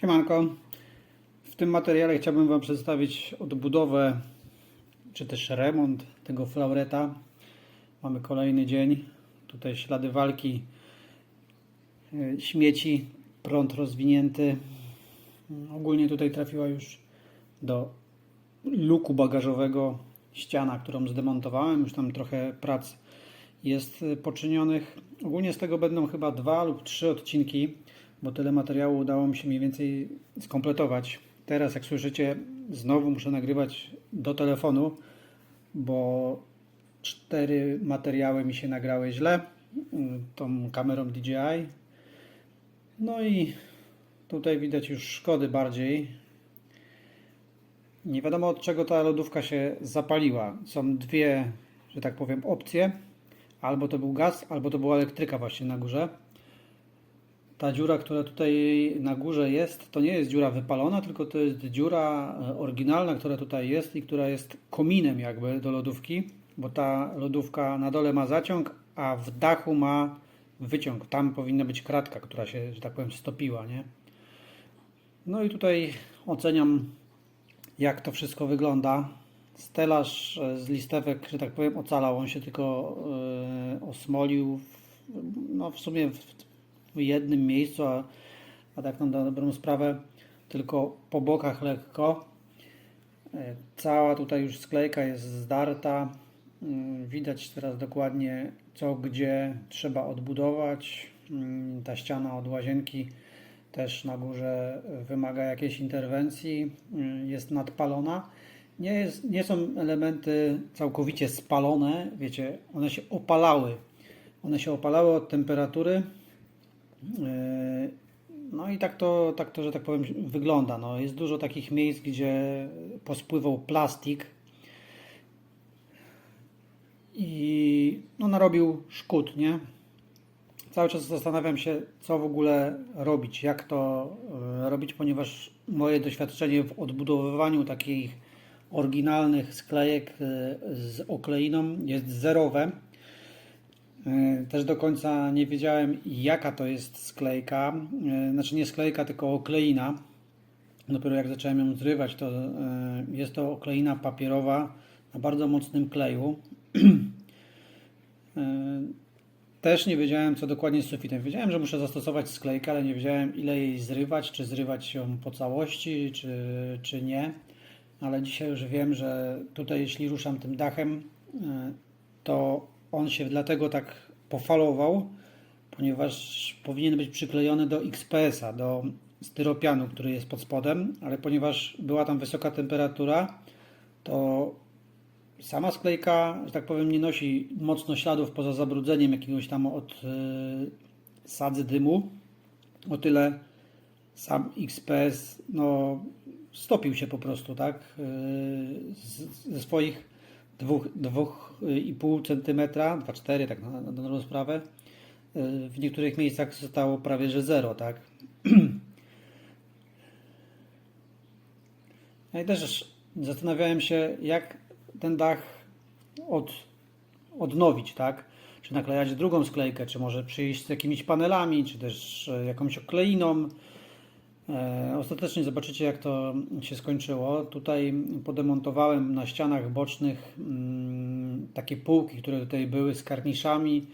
Siemanko. W tym materiale chciałbym Wam przedstawić odbudowę, czy też remont tego flaureta. Mamy kolejny dzień. Tutaj ślady walki, e, śmieci, prąd rozwinięty. Ogólnie tutaj trafiła już do luku bagażowego ściana, którą zdemontowałem. Już tam trochę prac jest e, poczynionych. Ogólnie z tego będą chyba dwa lub trzy odcinki, bo tyle materiału udało mi się mniej więcej skompletować. Teraz, jak słyszycie, znowu muszę nagrywać do telefonu, bo cztery materiały mi się nagrały źle mm, tą kamerą DJI. No i tutaj widać już szkody bardziej. Nie wiadomo od czego ta lodówka się zapaliła. Są dwie, że tak powiem, opcje. Albo to był gaz, albo to była elektryka właśnie na górze. Ta dziura, która tutaj na górze jest, to nie jest dziura wypalona, tylko to jest dziura e, oryginalna, która tutaj jest i która jest kominem jakby do lodówki, bo ta lodówka na dole ma zaciąg, a w dachu ma wyciąg. Tam powinna być kratka, która się, że tak powiem, stopiła, nie? No i tutaj oceniam, jak to wszystko wygląda. Stelaż e, z listewek, że tak powiem, ocalał. On się tylko e, osmolił, w, no w sumie w, w jednym miejscu, a, a tak na dobrą sprawę tylko po bokach lekko. E, Cała tutaj już sklejka jest zdarta. Mm, Widać teraz dokładnie co gdzie trzeba odbudować. Mm, Ta ściana od łazienki też na górze wymaga jakiejś interwencji, mm, jest nadpalona. Nie, jest, nie są elementy całkowicie spalone, wiecie, one się opalały. One się opalały od temperatury. Yy, No i tak to, tak to, że tak powiem, wygląda. No, jest dużo takich miejsc, gdzie pospływał plastik i no, narobił szkód, nie? Cały czas zastanawiam się, co w ogóle robić, jak to e, robić, ponieważ moje doświadczenie w odbudowywaniu takich oryginalnych sklejek e, z okleiną jest zerowe. E, Też do końca nie wiedziałem, jaka to jest sklejka. E, Znaczy nie sklejka, tylko okleina. Dopiero jak zacząłem ją zrywać, to e, jest to okleina papierowa na bardzo mocnym kleju. Też nie wiedziałem, co dokładnie z sufitem. Wiedziałem, że muszę zastosować sklejkę, ale nie wiedziałem, ile jej zrywać, czy zrywać ją po całości, czy, czy nie. Ale dzisiaj już wiem, że tutaj, jeśli ruszam tym dachem, to on się dlatego tak pofalował, ponieważ powinien być przyklejony do XPS-a, do styropianu, który jest pod spodem, ale ponieważ była tam wysoka temperatura, to sama sklejka, że tak powiem, nie nosi mocno śladów poza zabrudzeniem jakiegoś tam od y, sadzy dymu. O tyle sam XPS no, stopił się po prostu, tak? Z, ze swoich 2,5 cm, 2,4 tak na, na dobrą sprawę. Y, W niektórych miejscach zostało prawie że zero, tak? No i też zastanawiałem się, jak ten dach od, odnowić, tak? Czy naklejać drugą sklejkę, czy może przyjść z jakimiś panelami, czy też e, jakąś okleiną. E, Ostatecznie zobaczycie, jak to się skończyło. Tutaj podemontowałem na ścianach bocznych mm, takie półki, które tutaj były z karniszami.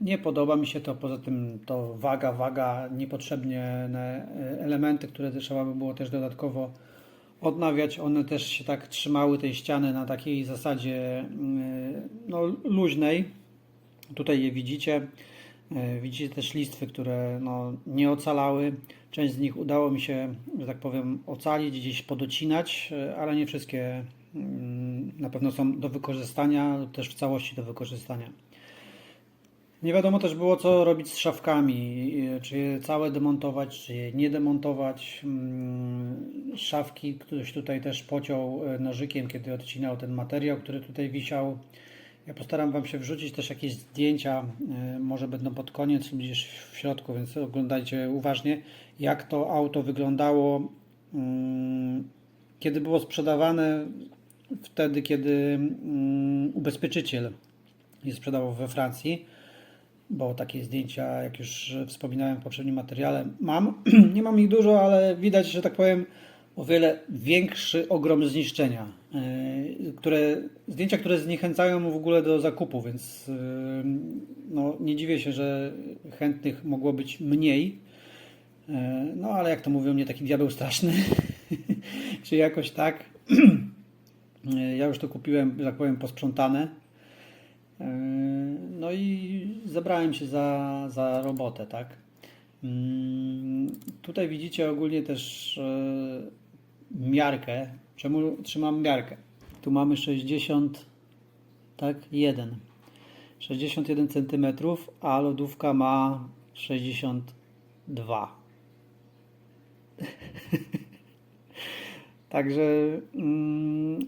Nie podoba mi się to, poza tym to waga, waga, niepotrzebnie e, elementy, które trzeba by było też dodatkowo odnawiać. One też się tak trzymały tej ściany na takiej zasadzie mm, no, luźnej. Tutaj je widzicie. E, Widzicie też listwy, które no, nie ocalały. Część z nich udało mi się, że tak powiem, ocalić, gdzieś podocinać, e, ale nie wszystkie mm, na pewno są do wykorzystania, też w całości do wykorzystania. Nie wiadomo też było, co robić z szafkami. e, Czy je całe demontować, czy je nie demontować. Mm, Szafki ktoś tutaj też pociął nożykiem, kiedy odcinał ten materiał, który tutaj wisiał. Ja postaram Wam się wrzucić też jakieś zdjęcia, e, może będą pod koniec gdzieś w środku, więc oglądajcie uważnie, jak to auto wyglądało, mm, kiedy było sprzedawane, wtedy, kiedy mm, ubezpieczyciel je sprzedawał we Francji. bo takie zdjęcia, jak już wspominałem w poprzednim materiale, mam. Nie mam ich dużo, ale widać, że tak powiem, o wiele większy ogrom zniszczenia. Yy, Które, zdjęcia, które zniechęcają w ogóle do zakupu, więc yy, no, nie dziwię się, że chętnych mogło być mniej. Yy, No ale jak to mówią, nie taki diabeł straszny, czy jakoś tak. Ja już to kupiłem, tak powiem, posprzątane. No i zabrałem się za, za robotę, tak. Mm, Tutaj widzicie ogólnie też miarkę. Czemu trzymam miarkę? Tu mamy 60, tak, 1. 61 cm, a lodówka ma 62. Także mm,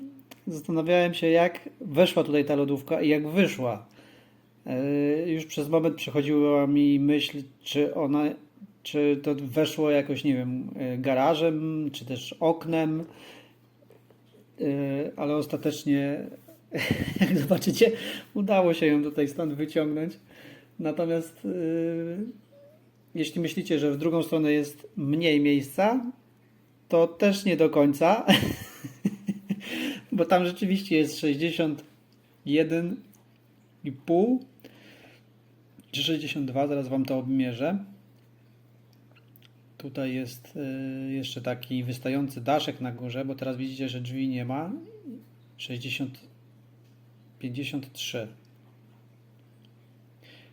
zastanawiałem się, jak weszła tutaj ta lodówka i jak wyszła. Yy, Już przez moment przechodziła mi myśl, czy ona, czy to weszło jakoś, nie wiem, yy, garażem, czy też oknem, Yy, ale ostatecznie, jak zobaczycie, udało się ją tutaj stąd wyciągnąć. Natomiast yy, jeśli myślicie, że w drugą stronę jest mniej miejsca, to też nie do końca, bo tam rzeczywiście jest 61,5 czy 62, zaraz Wam to obmierzę. Tutaj jest y, jeszcze taki wystający daszek na górze, bo teraz widzicie, że drzwi nie ma. 60, 53.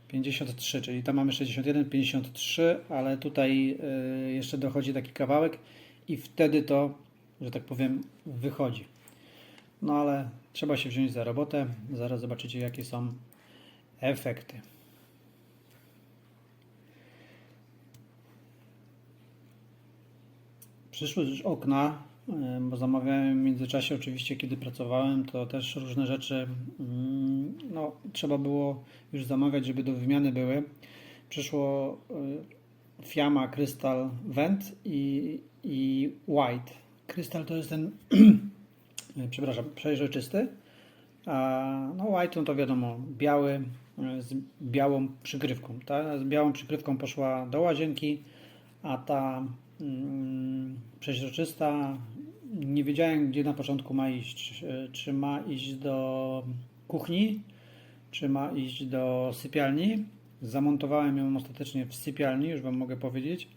53, czyli tam mamy 61, 53, ale tutaj y, jeszcze dochodzi taki kawałek i wtedy to, że tak powiem, wychodzi. No ale trzeba się wziąć za robotę. Zaraz zobaczycie, jakie są efekty. Przyszły już okna, bo zamawiałem w międzyczasie oczywiście, kiedy pracowałem, to też różne rzeczy mm, no, trzeba było już zamawiać, żeby do wymiany były. Przyszło y, Fiamma Crystal Vent i, i White. Crystal to jest ten, przepraszam, przejrzysty, a no White no to wiadomo, biały y, z białą przykrywką. Ta z białą przykrywką poszła do łazienki, a ta przeźroczysta nie wiedziałem, gdzie na początku ma iść. Czy, czy ma iść do kuchni, czy ma iść do sypialni. Zamontowałem ją ostatecznie w sypialni, już Wam mogę powiedzieć.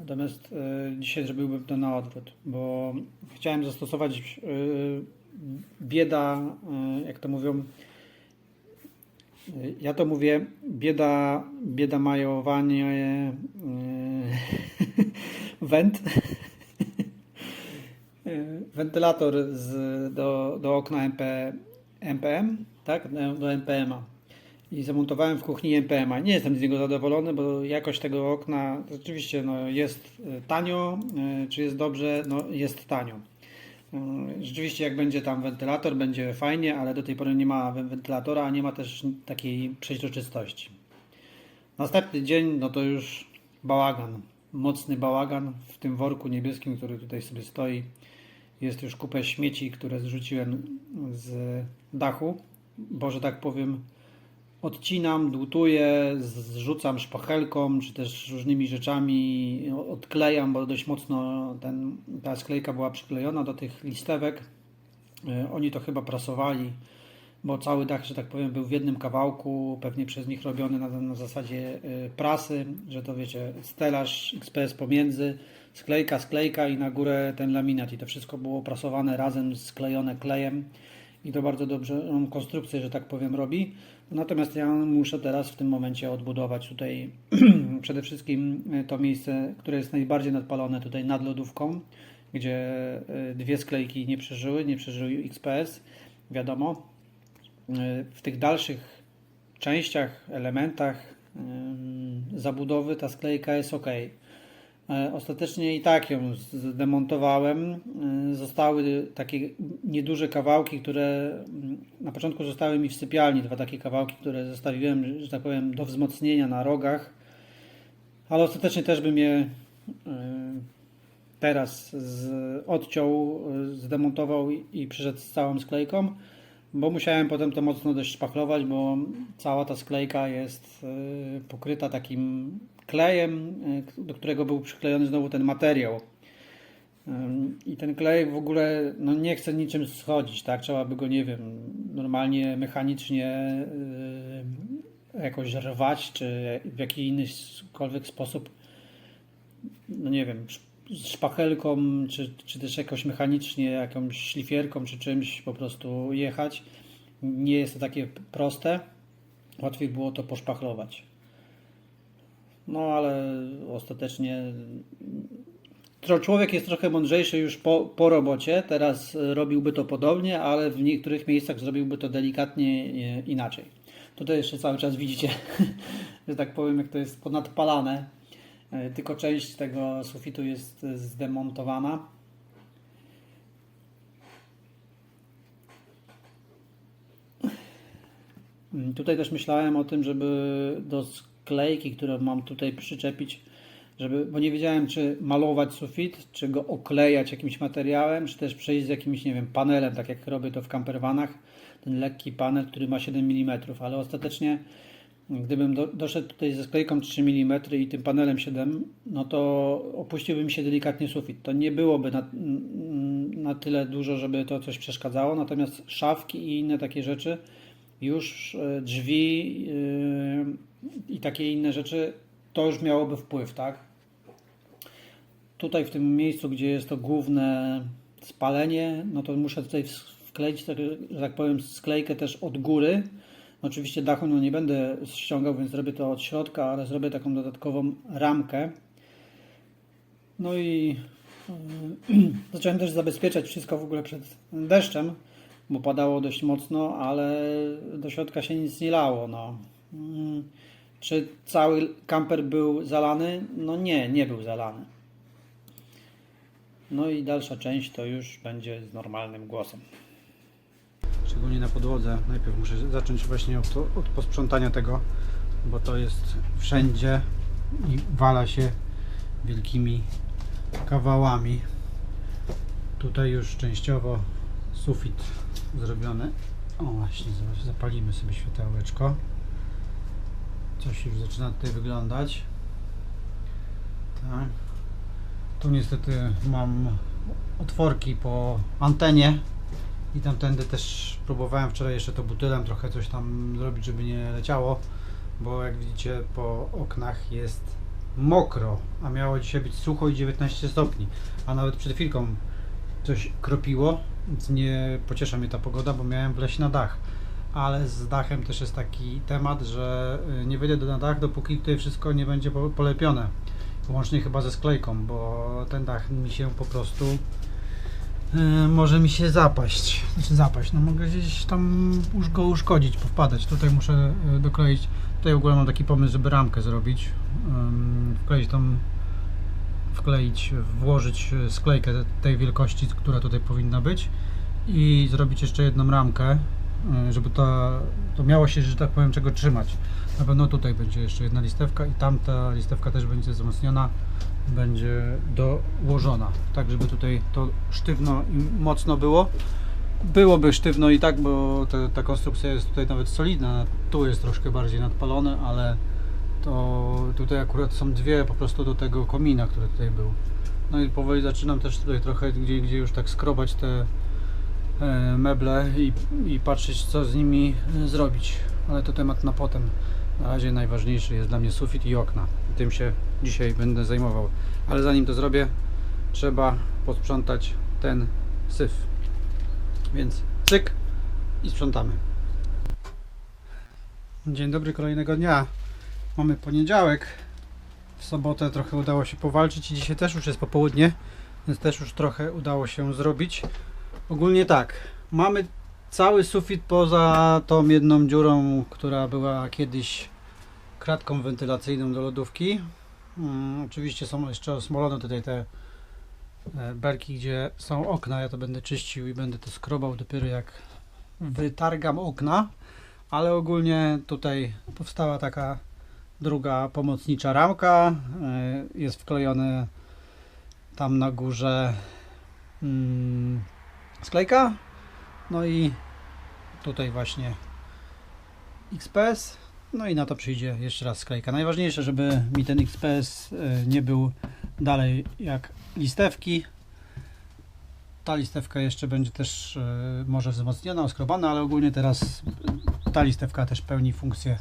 Natomiast e, dzisiaj zrobiłbym to na odwrót, bo chciałem zastosować e, bieda, e, jak to mówią, e, ja to mówię, bieda, bieda majowanie e, went. Wentylator z, do, do okna MP, MPM, tak? Do NPM-a. I zamontowałem w kuchni NPM-a. Nie jestem z niego zadowolony, bo jakość tego okna rzeczywiście no, jest e, tanio. e, Czy jest dobrze? No, jest tanio. E, Rzeczywiście, jak będzie tam wentylator, będzie fajnie, ale do tej pory nie ma wentylatora, a nie ma też takiej przeźroczystości. Następny dzień, no to już bałagan. Mocny bałagan w tym worku niebieskim, który tutaj sobie stoi. Jest już kupę śmieci, które zrzuciłem z dachu, bo że tak powiem, odcinam, dłutuję, zrzucam szpachelką, czy też różnymi rzeczami, odklejam, bo dość mocno ten, ta sklejka była przyklejona do tych listewek. E, Oni to chyba prasowali, bo cały dach, że tak powiem, był w jednym kawałku, pewnie przez nich robiony na, na zasadzie y, prasy, że to wiecie, stelaż XPS pomiędzy, sklejka, sklejka i na górę ten laminat. I to wszystko było prasowane razem, sklejone klejem. I to bardzo dobrze on konstrukcję, że tak powiem, robi. Natomiast ja muszę teraz w tym momencie odbudować tutaj przede wszystkim y, to miejsce, które jest najbardziej nadpalone tutaj nad lodówką, gdzie y, dwie sklejki nie przeżyły, nie przeżyły XPS, wiadomo, w tych dalszych częściach, elementach ym, zabudowy ta sklejka jest ok. E, Ostatecznie i tak ją zdemontowałem. Y, Zostały takie nieduże kawałki, które mm, na początku zostały mi w sypialni. Dwa takie kawałki, które zostawiłem, że tak powiem, do wzmocnienia na rogach. Ale ostatecznie też bym je y, teraz odciął, y, zdemontował i przyszedł z całą sklejką. Bo musiałem potem to mocno dość szpachlować, bo cała ta sklejka jest y, pokryta takim klejem, y, do którego był przyklejony znowu ten materiał. Ym, I ten klej w ogóle no, nie chce niczym schodzić, tak? Trzeba by go, nie wiem, normalnie mechanicznie y, jakoś rwać, czy w jakikolwiek sposób, no nie wiem, szpachelką, czy, czy też jakoś mechanicznie, jakąś szlifierką, czy czymś po prostu jechać. Nie jest to takie proste. Łatwiej było to poszpachlować. No ale ostatecznie Człowiek jest trochę mądrzejszy już po, po robocie, teraz robiłby to podobnie, ale w niektórych miejscach zrobiłby to delikatnie e, inaczej. Tutaj jeszcze cały czas widzicie, że tak powiem, jak to jest ponadpalane. E, Tylko część tego sufitu jest e, zdemontowana. Mm, Tutaj też myślałem o tym, żeby do sklejki, którą mam tutaj przyczepić, żeby, bo nie wiedziałem, czy malować sufit, czy go oklejać jakimś materiałem, czy też przejść z jakimś, nie wiem, panelem, tak jak robię to w campervanach, ten lekki panel, który ma 7 mm, ale ostatecznie gdybym do, doszedł tutaj ze sklejką 3 mm i tym panelem 7, no to opuściłbym się delikatnie sufit. To nie byłoby na, na tyle dużo, żeby to coś przeszkadzało, natomiast szafki i inne takie rzeczy, już e, drzwi yy, i takie inne rzeczy, to już miałoby wpływ, tak? Tutaj w tym miejscu, gdzie jest to główne spalenie, no to muszę tutaj wkleić, tak, że tak powiem, sklejkę też od góry. Oczywiście dachu no nie będę ściągał, więc zrobię to od środka, ale zrobię taką dodatkową ramkę. No i yy, zacząłem też zabezpieczać wszystko w ogóle przed deszczem, bo padało dość mocno, ale do środka się nic nie lało. No. Mm, Czy cały kamper był zalany? No nie, nie był zalany. No i dalsza część to już będzie z normalnym głosem. Szczególnie na podłodze. Najpierw muszę zacząć właśnie od, od posprzątania tego, bo to jest wszędzie i wala się wielkimi kawałami. Tutaj już częściowo sufit zrobiony. O właśnie, zapalimy sobie światełeczko. Coś już zaczyna tutaj wyglądać. Tak. Tu niestety mam otworki po antenie i tamtędy też próbowałem wczoraj jeszcze to butylem trochę coś tam zrobić, żeby nie leciało, bo jak widzicie po oknach jest mokro, a miało dzisiaj być sucho i 19 stopni, a nawet przed chwilką coś kropiło, więc nie pociesza mnie ta pogoda, bo miałem wleźć na dach. Ale z dachem też jest taki temat, że y, nie wyjdę na dach, dopóki tutaj wszystko nie będzie po- polepione. Łącznie chyba ze sklejką, bo ten dach mi się po prostu y, może mi się zapaść. Znaczy zapaść, no mogę gdzieś tam już go uszkodzić, powpadać. Tutaj muszę y, dokleić. Tutaj w ogóle mam taki pomysł, żeby ramkę zrobić. Wkleić tam wkleić, włożyć y, sklejkę tej wielkości, która tutaj powinna być i zrobić jeszcze jedną ramkę, żeby to, to miało się, że tak powiem, czego trzymać. Na pewno tutaj będzie jeszcze jedna listewka i tamta listewka też będzie wzmocniona, będzie dołożona, tak żeby tutaj to sztywno i mocno było. Byłoby sztywno i tak, bo te, ta konstrukcja jest tutaj nawet solidna, tu jest troszkę bardziej nadpalone, ale to tutaj akurat są dwie po prostu do tego komina, który tutaj był. No i powoli zaczynam też tutaj trochę gdzie, gdzie już tak skrobać te meble i, i patrzeć co z nimi e, zrobić. Ale to temat na potem. Na razie najważniejszy jest dla mnie sufit i okna. I tym się dzisiaj będę zajmował. Ale zanim to zrobię, trzeba posprzątać ten syf. Więc cyk i sprzątamy. Dzień dobry kolejnego dnia. Mamy poniedziałek. W sobotę trochę udało się powalczyć i dzisiaj też już jest popołudnie, więc też już trochę udało się zrobić. Ogólnie tak, mamy cały sufit poza tą jedną dziurą, która była kiedyś kratką wentylacyjną do lodówki. Mm, oczywiście są jeszcze osmolone tutaj te e, belki, gdzie są okna. Ja to będę czyścił i będę to skrobał dopiero jak wytargam okna. Ale ogólnie tutaj powstała taka druga pomocnicza ramka. y, Jest wklejony tam na górze mm, sklejka. No i tutaj właśnie XPS. No i na to przyjdzie jeszcze raz sklejka. Najważniejsze, żeby mi ten XPS y, nie był dalej jak listewki. Ta listewka jeszcze będzie też y, może wzmocniona, oskrobana, ale ogólnie teraz ta listewka też pełni funkcję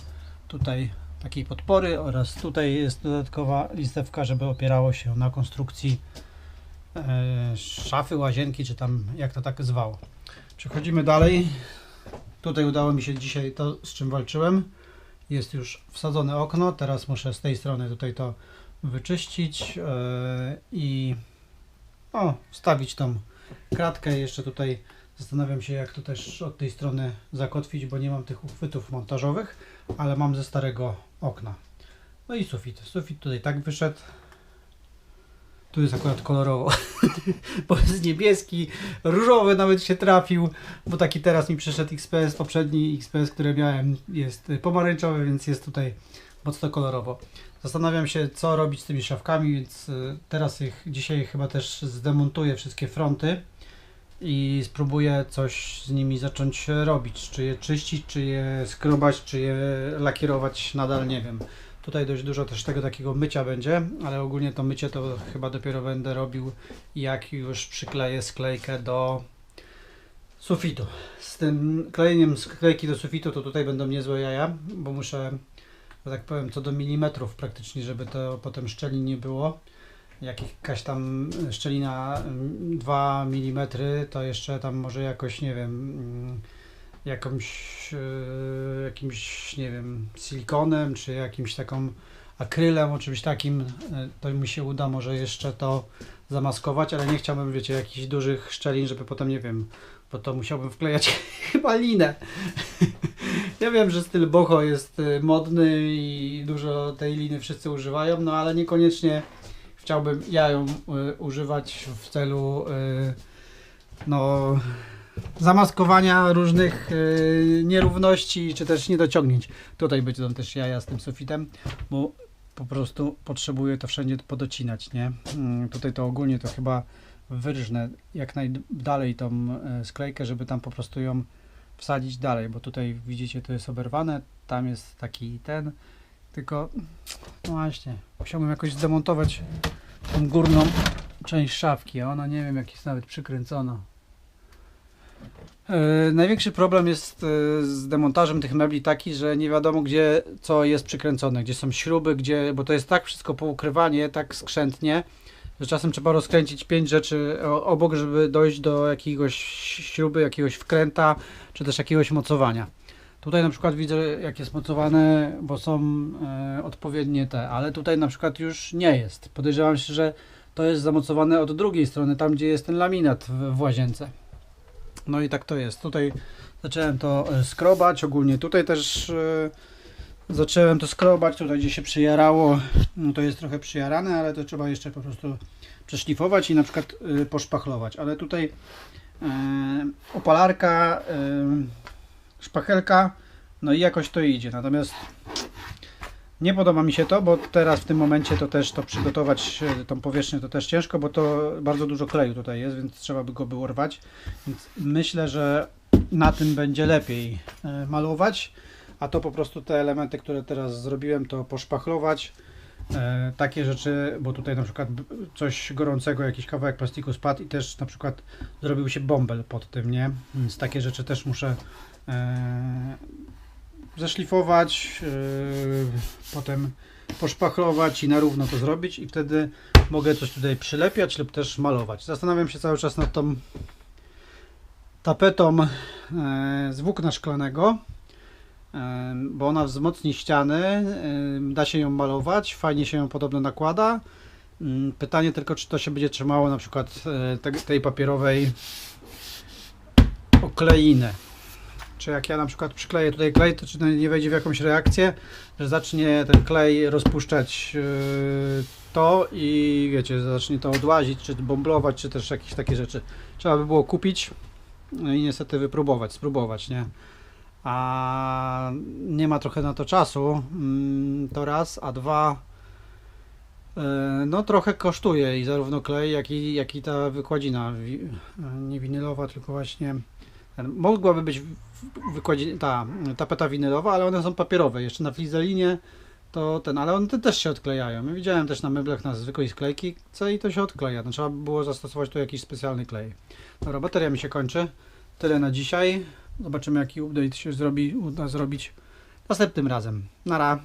tutaj takiej podpory oraz tutaj jest dodatkowa listewka, żeby opierało się na konstrukcji e, szafy, łazienki, czy tam jak to tak zwało. Przechodzimy dalej. Tutaj udało mi się dzisiaj to, z czym walczyłem. Jest już wsadzone okno. Teraz muszę z tej strony tutaj to wyczyścić e, i o, wstawić tą kratkę. Jeszcze tutaj zastanawiam się, jak to też od tej strony zakotwić, bo nie mam tych uchwytów montażowych, ale mam ze starego okna. No i sufit. Sufit tutaj tak wyszedł. Tu jest akurat kolorowo, bo jest niebieski, różowy nawet się trafił, bo taki teraz mi przyszedł XPS, poprzedni XPS, który miałem jest pomarańczowy, więc jest tutaj mocno kolorowo. Zastanawiam się, co robić z tymi szafkami, więc y, teraz ich dzisiaj chyba też zdemontuję wszystkie fronty i spróbuję coś z nimi zacząć robić. Czy je czyścić, czy je skrobać, czy je lakierować, nadal nie wiem. Tutaj dość dużo też tego takiego mycia będzie, ale ogólnie to mycie to chyba dopiero będę robił jak już przykleję sklejkę do sufitu. Z tym klejeniem sklejki do sufitu to tutaj będą niezłe jaja, bo muszę, że tak powiem, co do milimetrów praktycznie, żeby to potem szczelin nie było. Jak jakaś tam szczelina mm, 2 mm, to jeszcze tam może jakoś, nie wiem, mm, jakąś, e, jakimś, nie wiem, silikonem, czy jakimś taką akrylem, o czymś takim, e, to mi się uda może jeszcze to zamaskować, ale nie chciałbym, wiecie, jakichś dużych szczelin, żeby potem, nie wiem, bo to musiałbym wklejać chyba linę. ja wiem, że styl boho jest e, modny i dużo tej liny wszyscy używają, no ale niekoniecznie chciałbym ja ją używać w celu no, zamaskowania różnych y, nierówności czy też niedociągnięć. Tutaj będą też jaja z tym sufitem, bo po prostu potrzebuję to wszędzie podocinać, nie? Mm, tutaj to ogólnie to chyba wyrżnę jak najdalej tą y, sklejkę, żeby tam po prostu ją wsadzić dalej, bo tutaj widzicie to jest oberwane, tam jest taki ten, tylko no właśnie, musiałbym jakoś zdemontować tą górną część szafki, a ona nie wiem jak jest nawet przykręcona. E, największy problem jest e, z demontażem tych mebli taki, że nie wiadomo gdzie co jest przykręcone, gdzie są śruby, gdzie, bo to jest tak wszystko poukrywanie, tak skrzętnie, że czasem trzeba rozkręcić pięć rzeczy obok, żeby dojść do jakiegoś śruby, jakiegoś wkręta, czy też jakiegoś mocowania. Tutaj na przykład widzę jak jest mocowane, bo są e, odpowiednie te, ale tutaj na przykład już nie jest. Podejrzewam się, że to jest zamocowane od drugiej strony, tam gdzie jest ten laminat w, w łazience. No i tak to jest. Tutaj zacząłem to e, skrobać, ogólnie tutaj też e, zacząłem to skrobać, tutaj gdzie się przyjarało, no to jest trochę przyjarane, ale to trzeba jeszcze po prostu przeszlifować i na przykład e, poszpachlować. Ale tutaj opalarka, szpachelka, no i jakoś to idzie. Natomiast nie podoba mi się to, bo teraz w tym momencie to też to przygotować, e, tą powierzchnię to też ciężko, bo to bardzo dużo kleju tutaj jest, więc trzeba by go było rwać. Więc myślę, że na tym będzie lepiej e, malować, a to po prostu te elementy, które teraz zrobiłem, to poszpachlować. E, takie rzeczy, bo tutaj na przykład coś gorącego, jakiś kawałek plastiku spadł i też na przykład zrobił się bąbel pod tym, nie? Więc takie rzeczy też muszę zeszlifować, e, potem poszpachlować i na równo to zrobić i wtedy mogę coś tutaj przylepiać lub też malować. Zastanawiam się cały czas nad tą tapetą e, z włókna szklanego, e, bo ona wzmocni ściany, e, da się ją malować, fajnie się ją podobno nakłada. Mm, Pytanie tylko, czy to się będzie trzymało na przykład te- tej papierowej okleiny. Czy jak ja na przykład przykleję tutaj klej, to czy nie wejdzie w jakąś reakcję, że zacznie ten klej rozpuszczać yy, to i wiecie, zacznie to odłazić, czy bomblować, czy też jakieś takie rzeczy. Trzeba by było kupić no i niestety wypróbować, spróbować, nie? A nie ma trochę na to czasu, mm, to raz, a dwa, yy, no trochę kosztuje i zarówno klej, jak i, jak i ta wykładzina, nie winylowa, tylko właśnie mogłaby być wykładzie, ta tapeta winylowa, ale one są papierowe. Jeszcze na flizelinie to ten, ale one te też się odklejają. Ja widziałem też na meblach na zwykłej sklejki C i to się odkleja. No, trzeba by było zastosować tu jakiś specjalny klej. Dobra, bateria mi się kończy. Tyle na dzisiaj. Zobaczymy jaki update się zrobi, uda zrobić następnym razem. Nara.